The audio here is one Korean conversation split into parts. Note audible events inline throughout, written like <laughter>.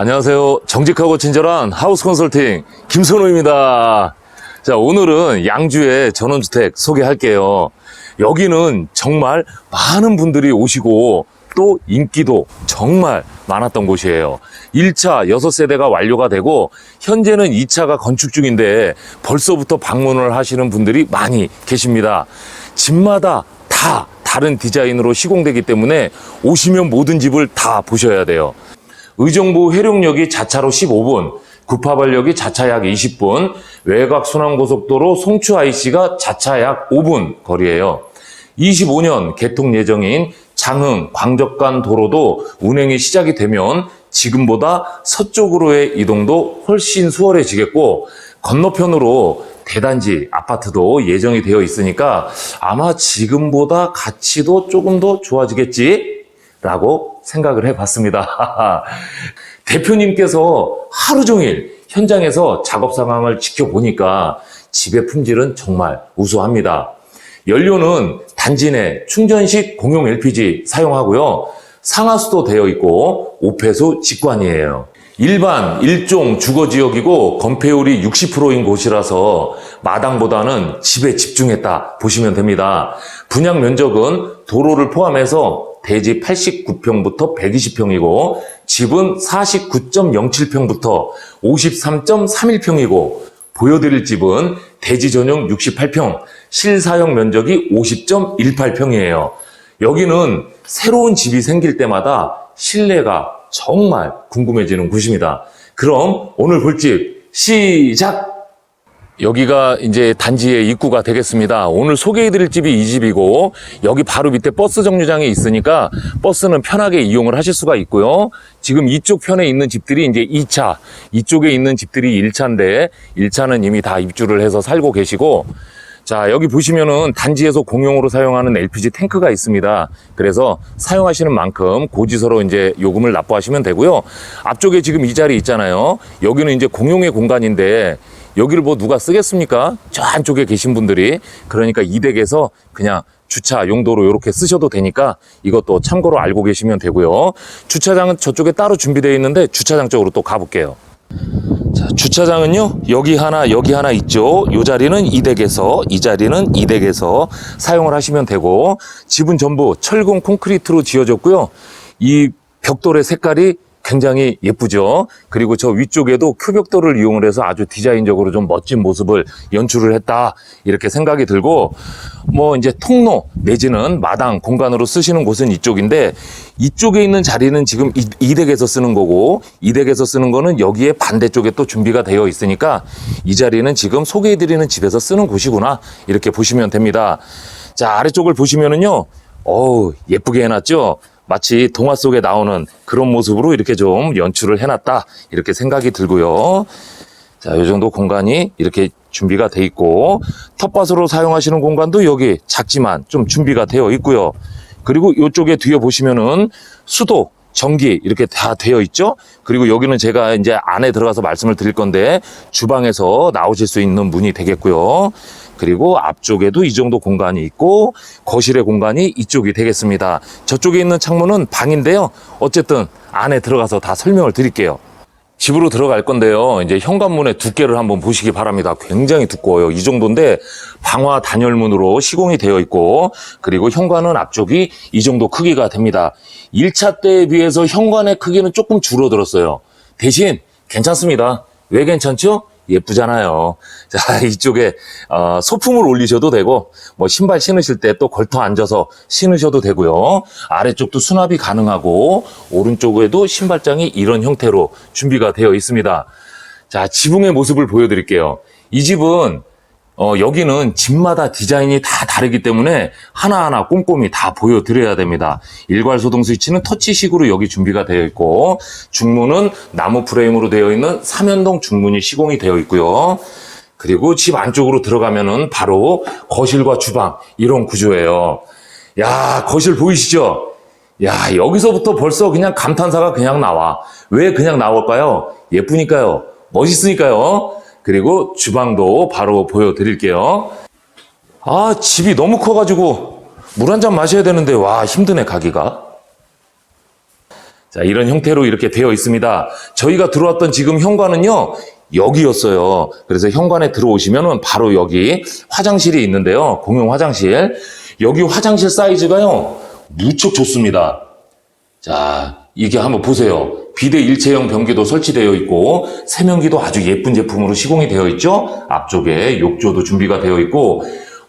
안녕하세요. 정직하고 친절한 하우스 컨설팅 김선호입니다. 자, 오늘은 양주의 전원주택 소개할게요. 여기는 정말 많은 분들이 오시고 또 인기도 정말 많았던 곳이에요. 1차 6세대가 완료가 되고 현재는 2차가 건축 중인데 벌써부터 방문을 하시는 분들이 많이 계십니다. 집마다 다 다른 디자인으로 시공되기 때문에 오시면 모든 집을 다 보셔야 돼요. 의정부 회룡역이 자차로 15분, 구파발역이 자차 약 20분, 외곽 순환고속도로 송추 IC가 자차 약 5분 거리예요. 25년 개통 예정인 장흥 광적간 도로도 운행이 시작이 되면 지금보다 서쪽으로의 이동도 훨씬 수월해지겠고 건너편으로 대단지 아파트도 예정이 되어 있으니까 아마 지금보다 가치도 조금 더 좋아지겠지? 라고 생각을 해봤습니다. <laughs> 대표님께서 하루 종일 현장에서 작업 상황을 지켜보니까 집의 품질은 정말 우수합니다. 연료는 단지 내 충전식 공용 LPG 사용하고요. 상하수도 되어 있고 오폐수 직관이에요. 일반 일종 주거 지역이고 건폐율이 60%인 곳이라서 마당보다는 집에 집중했다 보시면 됩니다. 분양 면적은 도로를 포함해서 대지 89평부터 120평이고 집은 49.07평부터 53.31평이고 보여드릴 집은 대지 전용 68평, 실사용 면적이 50.18평이에요. 여기는 새로운 집이 생길 때마다 실내가 정말 궁금해지는 곳입니다. 그럼 오늘 볼 집 시작! 여기가 이제 단지의 입구가 되겠습니다. 오늘 소개해드릴 집이 이 집이고 여기 바로 밑에 버스 정류장이 있으니까 버스는 편하게 이용을 하실 수가 있고요. 지금 이쪽 편에 있는 집들이 이제 2차, 이쪽에 있는 집들이 1차인데 1차는 이미 다 입주를 해서 살고 계시고 자, 여기 보시면은 단지에서 공용으로 사용하는 LPG 탱크가 있습니다. 그래서 사용하시는 만큼 고지서로 이제 요금을 납부하시면 되고요. 앞쪽에 지금 이 자리 있잖아요. 여기는 이제 공용의 공간인데 여기를 뭐 누가 쓰겠습니까? 저 안쪽에 계신 분들이. 그러니까 이 댁에서 그냥 주차 용도로 이렇게 쓰셔도 되니까 이것도 참고로 알고 계시면 되고요. 주차장은 저쪽에 따로 준비되어 있는데 주차장 쪽으로 또 가볼게요. 자, 주차장은요, 여기 하나, 여기 하나 있죠. 이 자리는 이 댁에서, 이 자리는 이 댁에서 사용을 하시면 되고, 집은 전부 철근 콘크리트로 지어졌고요. 이 벽돌의 색깔이 굉장히 예쁘죠. 그리고 저 위쪽에도 큐벽돌을 이용을 해서 아주 디자인적으로 좀 멋진 모습을 연출을 했다. 이렇게 생각이 들고, 뭐 이제 통로 내지는 마당 공간으로 쓰시는 곳은 이쪽인데, 이쪽에 있는 자리는 지금 이, 이 댁에서 쓰는 거고, 이 댁에서 쓰는 거는 여기에 반대쪽에 또 준비가 되어 있으니까, 이 자리는 지금 소개해 드리는 집에서 쓰는 곳이구나. 이렇게 보시면 됩니다. 자, 아래쪽을 보시면은요, 어우, 예쁘게 해놨죠? 마치 동화 속에 나오는 그런 모습으로 이렇게 좀 연출을 해놨다. 이렇게 생각이 들고요. 자, 이 정도 공간이 이렇게 준비가 돼 있고, 텃밭으로 사용하시는 공간도 여기 작지만 좀 준비가 되어 있고요. 그리고 이쪽에 뒤에 보시면은 수도, 전기 이렇게 다 되어 있죠. 그리고 여기는 제가 이제 안에 들어가서 말씀을 드릴 건데 주방에서 나오실 수 있는 문이 되겠고요. 그리고 앞쪽에도 이 정도 공간이 있고 거실의 공간이 이쪽이 되겠습니다. 저쪽에 있는 창문은 방인데요. 어쨌든 안에 들어가서 다 설명을 드릴게요. 집으로 들어갈 건데요. 이제 현관문의 두께를 한번 보시기 바랍니다. 굉장히 두꺼워요. 이 정도인데 방화 단열문으로 시공이 되어 있고 그리고 현관은 앞쪽이 이 정도 크기가 됩니다. 1차 때에 비해서 현관의 크기는 조금 줄어들었어요. 대신 괜찮습니다. 왜 괜찮죠? 예쁘잖아요. <laughs> 자, 이쪽에 어, 소품을 올리셔도 되고 뭐 신발 신으실 때 또 걸터 앉아서 신으셔도 되고요. 아래쪽도 수납이 가능하고 오른쪽에도 신발장이 이런 형태로 준비가 되어 있습니다. 자, 지붕의 모습을 보여드릴게요. 이 집은 어, 여기는 집마다 디자인이 다 다르기 때문에 하나하나 꼼꼼히 다 보여드려야 됩니다. 일괄 소동 스위치는 터치식으로 여기 준비가 되어 있고, 중문은 나무 프레임으로 되어 있는 삼연동 중문이 시공이 되어 있고요. 그리고 집 안쪽으로 들어가면은 바로 거실과 주방, 이런 구조예요. 야, 거실 보이시죠? 야, 여기서부터 벌써 그냥 감탄사가 그냥 나와. 왜 그냥 나올까요? 예쁘니까요. 멋있으니까요. 그리고 주방도 바로 보여드릴게요. 아, 집이 너무 커가지고 물 한 잔 마셔야 되는데, 와, 힘드네, 가기가. 자, 이런 형태로 이렇게 되어 있습니다. 저희가 들어왔던 지금 현관은요, 여기였어요. 그래서 현관에 들어오시면은 바로 여기 화장실이 있는데요. 공용 화장실. 여기 화장실 사이즈가요, 무척 좋습니다. 자, 이게 한번 보세요. 비대 일체형 변기도 설치되어 있고, 세면기도 아주 예쁜 제품으로 시공이 되어 있죠? 앞쪽에 욕조도 준비가 되어 있고,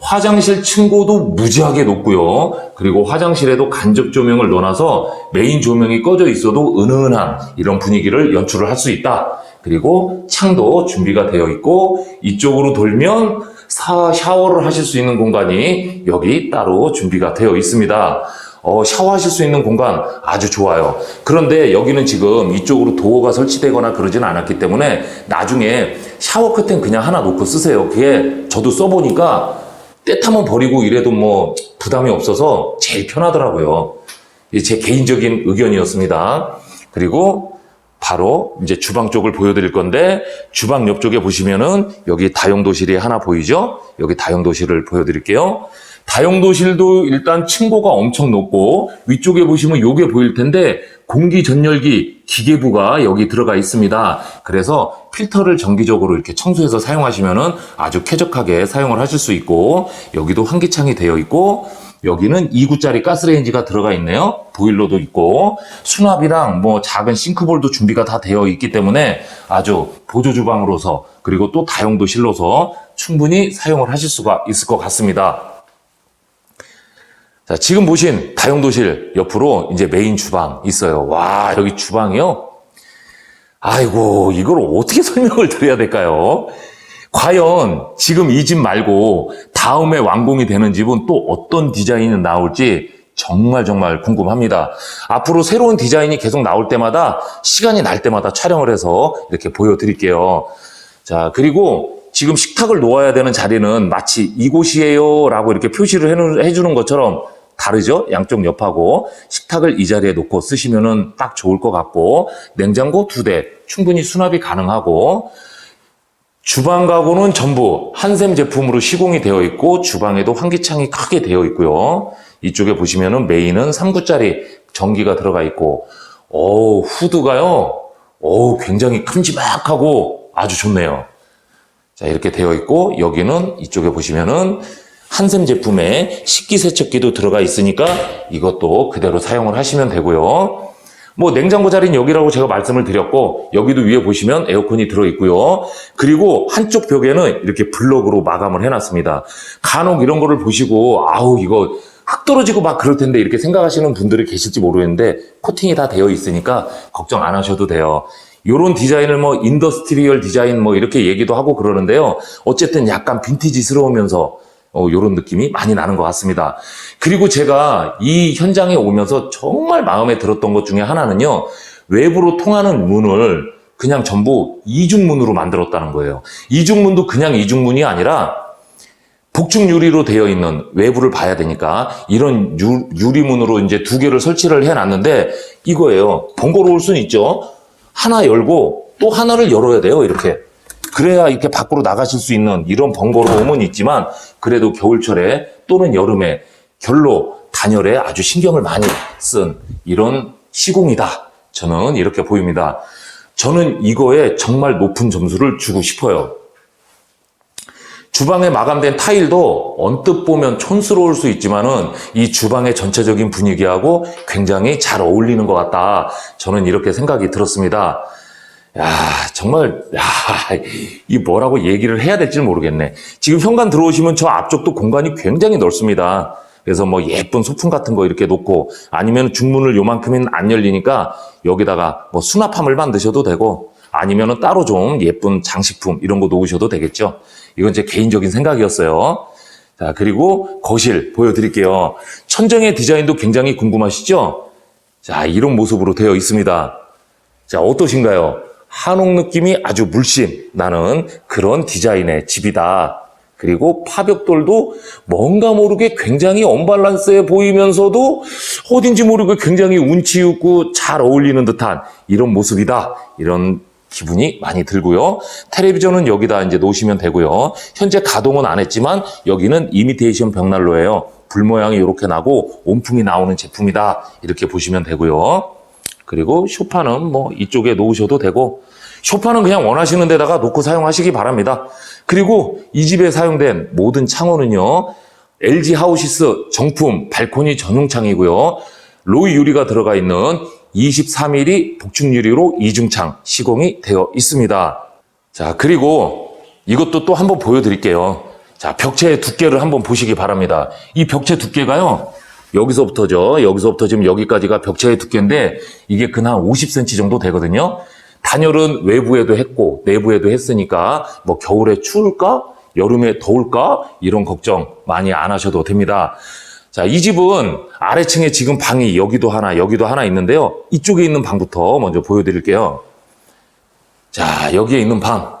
화장실 층고도 무지하게 높고요. 그리고 화장실에도 간접 조명을 넣어놔서 메인 조명이 꺼져 있어도 은은한 이런 분위기를 연출을 할 수 있다. 그리고 창도 준비가 되어 있고 이쪽으로 돌면 사- 샤워를 하실 수 있는 공간이 여기 따로 준비가 되어 있습니다. 어, 샤워하실 수 있는 공간 아주 좋아요. 그런데 여기는 지금 이쪽으로 도어가 설치되거나 그러진 않았기 때문에 나중에 샤워 커튼 그냥 하나 놓고 쓰세요. 그게 저도 써보니까 때타면 버리고 이래도 뭐 부담이 없어서 제일 편하더라고요. 제 개인적인 의견이었습니다. 그리고 바로 이제 주방 쪽을 보여드릴 건데 주방 옆쪽에 보시면은 여기 다용도실이 하나 보이죠? 여기 다용도실을 보여드릴게요. 다용도실도 일단 층고가 엄청 높고 위쪽에 보시면 요게 보일 텐데 공기 전열기 기계부가 여기 들어가 있습니다. 그래서 필터를 정기적으로 이렇게 청소해서 사용하시면은 아주 쾌적하게 사용을 하실 수 있고 여기도 환기창이 되어 있고 여기는 2구짜리 가스레인지가 들어가 있네요. 보일러도 있고 수납이랑 뭐 작은 싱크볼도 준비가 다 되어 있기 때문에 아주 보조 주방으로서 그리고 또 다용도실로서 충분히 사용을 하실 수가 있을 것 같습니다. 자, 지금 보신 다용도실 옆으로 이제 메인 주방 있어요. 와, 여기 주방이요? 아이고, 이걸 어떻게 <laughs> 설명을 드려야 될까요? 과연 지금 이 집 말고 다음에 완공이 되는 집은 또 어떤 디자인이 나올지 정말 정말 궁금합니다. 앞으로 새로운 디자인이 계속 나올 때마다 시간이 날 때마다 촬영을 해서 이렇게 보여드릴게요. 자, 그리고 지금 식탁을 놓아야 되는 자리는 마치 이곳이에요 라고 이렇게 표시를 해주는 것처럼 다르죠? 양쪽 옆하고 식탁을 이 자리에 놓고 쓰시면은 딱 좋을 것 같고 냉장고 두 대 충분히 수납이 가능하고 주방 가구는 전부 한샘 제품으로 시공이 되어 있고 주방에도 환기창이 크게 되어 있고요. 이쪽에 보시면은 메인은 3구짜리 전기가 들어가 있고 오 후드가요. 오 굉장히 큼지막하고 아주 좋네요. 자 이렇게 되어 있고 여기는 이쪽에 보시면은 한샘 제품에 식기세척기도 들어가 있으니까 이것도 그대로 사용을 하시면 되고요. 뭐 냉장고 자리는 여기라고 제가 말씀을 드렸고 여기도 위에 보시면 에어컨이 들어 있고요. 그리고 한쪽 벽에는 이렇게 블럭으로 마감을 해놨습니다. 간혹 이런 거를 보시고 아우 이거 흙 떨어지고 막 그럴 텐데 이렇게 생각하시는 분들이 계실지 모르겠는데 코팅이 다 되어 있으니까 걱정 안 하셔도 돼요. 요런 디자인을 뭐 인더스트리얼 디자인 뭐 이렇게 얘기도 하고 그러는데요. 어쨌든 약간 빈티지스러우면서 어, 요런 느낌이 많이 나는 것 같습니다. 그리고 제가 이 현장에 오면서 정말 마음에 들었던 것 중에 하나는요. 외부로 통하는 문을 그냥 전부 이중문으로 만들었다는 거예요. 이중문도 그냥 이중문이 아니라 복층 유리로 되어 있는 외부를 봐야 되니까 이런 유, 유리문으로 이제 두 개를 설치를 해놨는데 이거예요. 번거로울 수는 있죠. 하나 열고 또 하나를 열어야 돼요. 이렇게. 그래야 이렇게 밖으로 나가실 수 있는 이런 번거로움은 있지만 그래도 겨울철에 또는 여름에 결로 단열에 아주 신경을 많이 쓴 이런 시공이다. 저는 이렇게 보입니다. 저는 이거에 정말 높은 점수를 주고 싶어요. 주방에 마감된 타일도 언뜻 보면 촌스러울 수 있지만은 이 주방의 전체적인 분위기하고 굉장히 잘 어울리는 것 같다. 저는 이렇게 생각이 들었습니다. 야, 정말, 야, 이 뭐라고 얘기를 해야 될지 모르겠네. 지금 현관 들어오시면 저 앞쪽도 공간이 굉장히 넓습니다. 그래서 뭐 예쁜 소품 같은 거 이렇게 놓고 아니면 중문을 요만큼은 안 열리니까 여기다가 뭐 수납함을 만드셔도 되고 아니면은 따로 좀 예쁜 장식품 이런 거 놓으셔도 되겠죠. 이건 제 개인적인 생각이었어요. 자, 그리고 거실 보여드릴게요. 천정의 디자인도 굉장히 궁금하시죠? 자, 이런 모습으로 되어 있습니다. 자, 어떠신가요? 한옥 느낌이 아주 물씬 나는 그런 디자인의 집이다. 그리고 파벽돌도 뭔가 모르게 굉장히 언밸런스해 보이면서도 어딘지 모르게 굉장히 운치 있고 잘 어울리는 듯한 이런 모습이다. 이런 기분이 많이 들고요. 텔레비전은 여기다 이제 놓으시면 되고요. 현재 가동은 안 했지만 여기는 이미테이션 벽난로예요. 불 모양이 이렇게 나고 온풍이 나오는 제품이다. 이렇게 보시면 되고요. 그리고 쇼파는 뭐 이쪽에 놓으셔도 되고 쇼파는 그냥 원하시는 데다가 놓고 사용하시기 바랍니다. 그리고 이 집에 사용된 모든 창호는요. LG 하우시스 정품 발코니 전용 창이고요. 로이 유리가 들어가 있는 23mm 복층 유리로 이중창 시공이 되어 있습니다. 자, 그리고 이것도 또 한번 보여드릴게요. 자, 벽체의 두께를 한번 보시기 바랍니다. 이 벽체 두께가요, 여기서부터죠. 여기서부터 지금 여기까지가 벽체의 두께인데, 이게 근 한 50cm 정도 되거든요. 단열은 외부에도 했고, 내부에도 했으니까, 뭐, 겨울에 추울까? 여름에 더울까? 이런 걱정 많이 안 하셔도 됩니다. 자, 이 집은 아래층에 지금 방이 여기도 하나, 여기도 하나 있는데요. 이쪽에 있는 방부터 먼저 보여드릴게요. 자, 여기에 있는 방.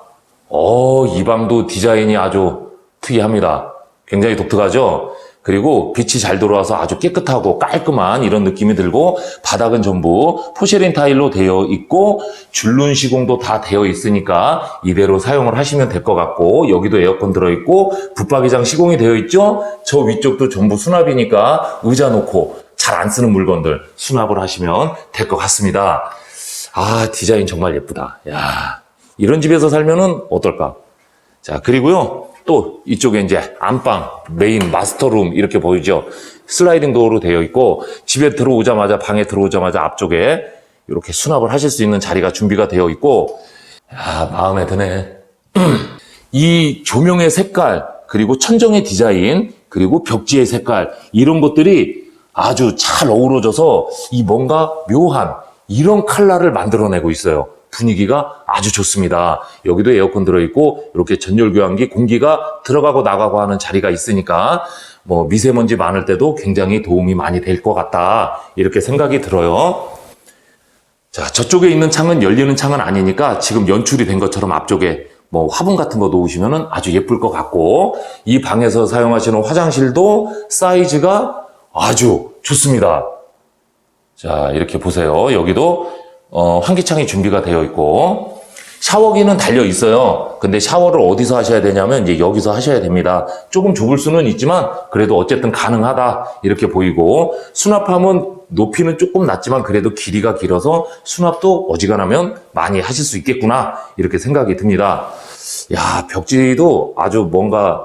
어, 이 방도 디자인이 아주 특이합니다. 굉장히 독특하죠? 그리고 빛이 잘 들어와서 아주 깨끗하고 깔끔한 이런 느낌이 들고 바닥은 전부 포쉐린 타일로 되어 있고 줄눈 시공도 다 되어 있으니까 이대로 사용을 하시면 될 것 같고 여기도 에어컨 들어있고 붙박이장 시공이 되어 있죠? 저 위쪽도 전부 수납이니까 의자 놓고 잘 안 쓰는 물건들 수납을 하시면 될 것 같습니다. 아, 디자인 정말 예쁘다. 야, 이런 집에서 살면은 어떨까? 자, 그리고요, 또 이쪽에 이제 안방, 메인, 마스터룸 이렇게 보이죠? 슬라이딩 도어로 되어 있고, 집에 들어오자마자, 방에 들어오자마자 앞쪽에 이렇게 수납을 하실 수 있는 자리가 준비가 되어 있고, 야, 마음에 드네. <clears throat> 이 조명의 색깔, 그리고 천정의 디자인, 그리고 벽지의 색깔, 이런 것들이 아주 잘 어우러져서 이 뭔가 묘한 이런 컬러를 만들어내고 있어요. 분위기가 아주 좋습니다. 여기도 에어컨 들어있고 이렇게 전열 교환기 공기가 들어가고 나가고 하는 자리가 있으니까 뭐 미세먼지 많을 때도 굉장히 도움이 많이 될 것 같다 이렇게 생각이 들어요. 자 저쪽에 있는 창은 열리는 창은 아니니까 지금 연출이 된 것처럼 앞쪽에 뭐 화분 같은 거 놓으시면 아주 예쁠 것 같고 이 방에서 사용하시는 화장실도 사이즈가 아주 좋습니다. 자, 이렇게 보세요. 여기도 어, 환기창이 준비가 되어 있고 샤워기는 달려 있어요. 근데 샤워를 어디서 하셔야 되냐면 이제 여기서 하셔야 됩니다. 조금 좁을 수는 있지만 그래도 어쨌든 가능하다 이렇게 보이고 수납함은 높이는 조금 낮지만 그래도 길이가 길어서 수납도 어지간하면 많이 하실 수 있겠구나 이렇게 생각이 듭니다. 야 벽지도 아주 뭔가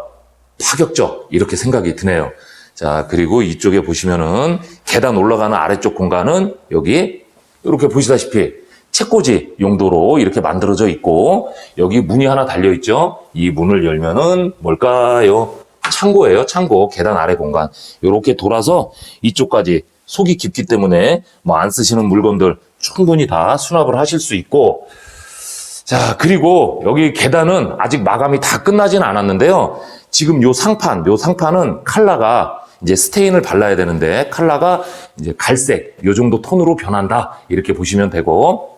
파격적 이렇게 생각이 드네요. 자 그리고 이쪽에 보시면은 계단 올라가는 아래쪽 공간은 여기 이렇게 보시다시피 책꽂이 용도로 이렇게 만들어져 있고 여기 문이 하나 달려 있죠. 이 문을 열면은 뭘까요? 창고예요. 창고 계단 아래 공간 이렇게 돌아서 이쪽까지 속이 깊기 때문에 뭐 안 쓰시는 물건들 충분히 다 수납을 하실 수 있고 자, 그리고 여기 계단은 아직 마감이 다 끝나진 않았는데요. 지금 요 상판, 요 상판은 칼라가 이제 스테인을 발라야 되는데 칼라가 이제 갈색, 요 정도 톤으로 변한다. 이렇게 보시면 되고.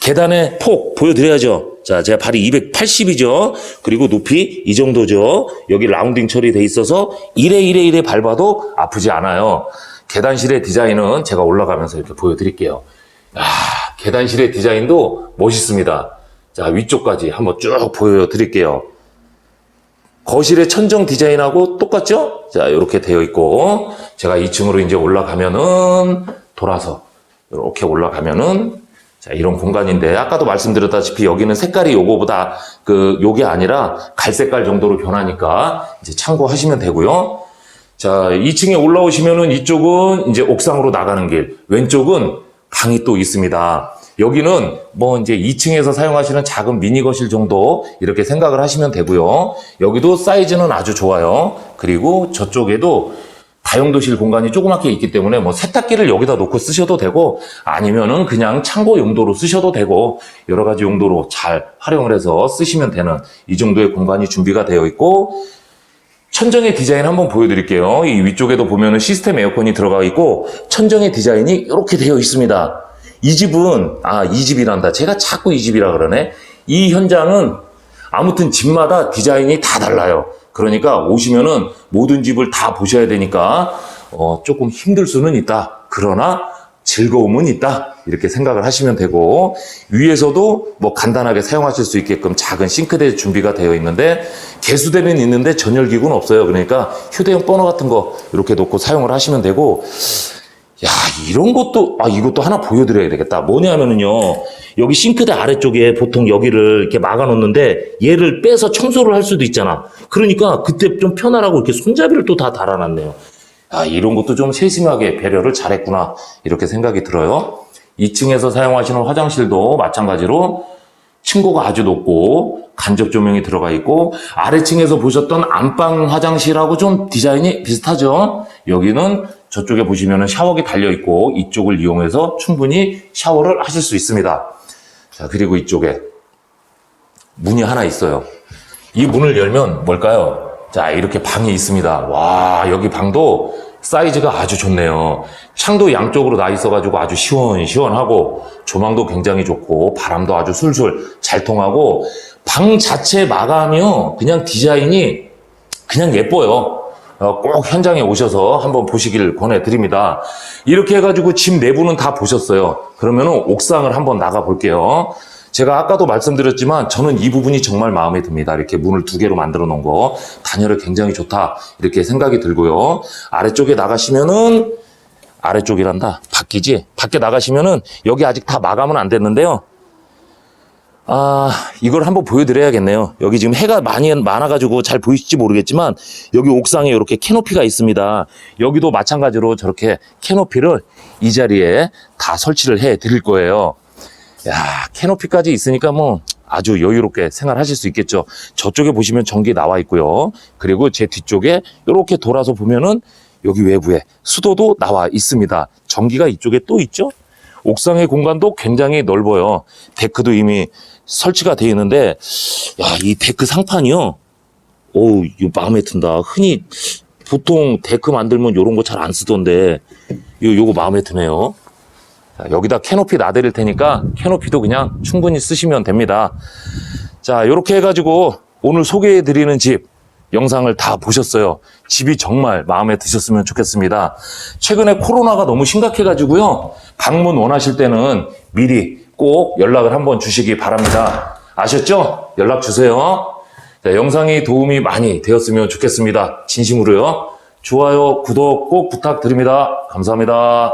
계단의 폭 보여드려야죠. 자, 제가 발이 280이죠. 그리고 높이 이 정도죠. 여기 라운딩 처리돼 있어서 1에 1에 1에 밟아도 아프지 않아요. 계단실의 디자인은 제가 올라가면서 이렇게 보여드릴게요. 아, 계단실의 디자인도 멋있습니다. 자, 위쪽까지 한번 쭉 보여드릴게요. 거실의 천정 디자인하고 똑같죠? 자, 이렇게 되어 있고, 제가 2층으로 이제 올라가면은, 돌아서, 이렇게 올라가면은, 자, 이런 공간인데, 아까도 말씀드렸다시피 여기는 색깔이 요거보다, 그, 요게 아니라 갈색깔 정도로 변하니까, 이제 참고하시면 되고요. 자, 2층에 올라오시면은 이쪽은 이제 옥상으로 나가는 길, 왼쪽은 방이 또 있습니다. 여기는 뭐 이제 2층에서 사용하시는 작은 미니 거실 정도 이렇게 생각을 하시면 되고요. 여기도 사이즈는 아주 좋아요. 그리고 저쪽에도 다용도실 공간이 조그맣게 있기 때문에 뭐 세탁기를 여기다 놓고 쓰셔도 되고 아니면은 그냥 창고 용도로 쓰셔도 되고 여러 가지 용도로 잘 활용을 해서 쓰시면 되는 이 정도의 공간이 준비가 되어 있고 천정의 디자인 한번 보여드릴게요. 이 위쪽에도 보면은 시스템 에어컨이 들어가 있고 천정의 디자인이 이렇게 되어 있습니다. 이 집은 아 이 집이란다. 제가 자꾸 이 집이라 그러네. 이 현장은 아무튼 집마다 디자인이 다 달라요. 그러니까 오시면은 모든 집을 다 보셔야 되니까 어, 조금 힘들 수는 있다. 그러나 즐거움은 있다. 이렇게 생각을 하시면 되고 위에서도 뭐 간단하게 사용하실 수 있게끔 작은 싱크대 준비가 되어 있는데 개수대는 있는데 전열기구는 없어요. 그러니까 휴대용 버너 같은 거 이렇게 놓고 사용을 하시면 되고 야, 이런 것도, 아, 이것도 하나 보여드려야 되겠다. 뭐냐면은요, 여기 싱크대 아래쪽에 보통 여기를 이렇게 막아놓는데, 얘를 빼서 청소를 할 수도 있잖아. 그러니까 그때 좀 편하라고 이렇게 손잡이를 또 다 달아놨네요. 아, 이런 것도 좀 세심하게 배려를 잘했구나. 이렇게 생각이 들어요. 2층에서 사용하시는 화장실도 마찬가지로 층고가 아주 높고 간접 조명이 들어가 있고 아래층에서 보셨던 안방 화장실하고 좀 디자인이 비슷하죠. 여기는 저쪽에 보시면 샤워기 달려 있고 이쪽을 이용해서 충분히 샤워를 하실 수 있습니다. 자 그리고 이쪽에 문이 하나 있어요. 이 문을 열면 뭘까요? 자 이렇게 방이 있습니다. 와 여기 방도 사이즈가 아주 좋네요. 창도 양쪽으로 나 있어가지고 아주 시원시원하고 조망도 굉장히 좋고 바람도 아주 술술 잘 통하고 방 자체 마감이요 그냥 디자인이 그냥 예뻐요. 어, 꼭 현장에 오셔서 한번 보시길 권해드립니다. 이렇게 해가지고 집 내부는 다 보셨어요. 그러면 옥상을 한번 나가 볼게요. 제가 아까도 말씀드렸지만 저는 이 부분이 정말 마음에 듭니다. 이렇게 문을 두 개로 만들어 놓은 거. 단열을 굉장히 좋다. 이렇게 생각이 들고요. 아래쪽에 나가시면은 아래쪽이란다. 바뀌지? 밖에 나가시면은 여기 아직 다 마감은 안 됐는데요. 아, 이걸 한번 보여드려야겠네요. 여기 지금 해가 많이 많아가지고 잘 보이실지 모르겠지만 여기 옥상에 이렇게 캐노피가 있습니다. 여기도 마찬가지로 저렇게 캐노피를 이 자리에 다 설치를 해 드릴 거예요. 야, 캐노피까지 있으니까 뭐 아주 여유롭게 생활하실 수 있겠죠. 저쪽에 보시면 전기 나와 있고요. 그리고 제 뒤쪽에 이렇게 돌아서 보면은 여기 외부에 수도도 나와 있습니다. 전기가 이쪽에 또 있죠. 옥상의 공간도 굉장히 넓어요. 데크도 이미 설치가 되어 있는데, 야, 이 데크 상판이요. 어우, 이거 마음에 든다. 흔히 보통 데크 만들면 이런 거 잘 안 쓰던데, 요, 요거 마음에 드네요. 자, 여기다 캐노피 놔드릴 테니까 캐노피도 그냥 충분히 쓰시면 됩니다. 자, 이렇게 해가지고 오늘 소개해 드리는 집 영상을 다 보셨어요. 집이 정말 마음에 드셨으면 좋겠습니다. 최근에 코로나가 너무 심각해 가지고요. 방문 원하실 때는 미리 꼭 연락을 한번 주시기 바랍니다. 아셨죠? 연락 주세요. 자, 영상이 도움이 많이 되었으면 좋겠습니다. 진심으로요. 좋아요, 구독 꼭 부탁드립니다. 감사합니다.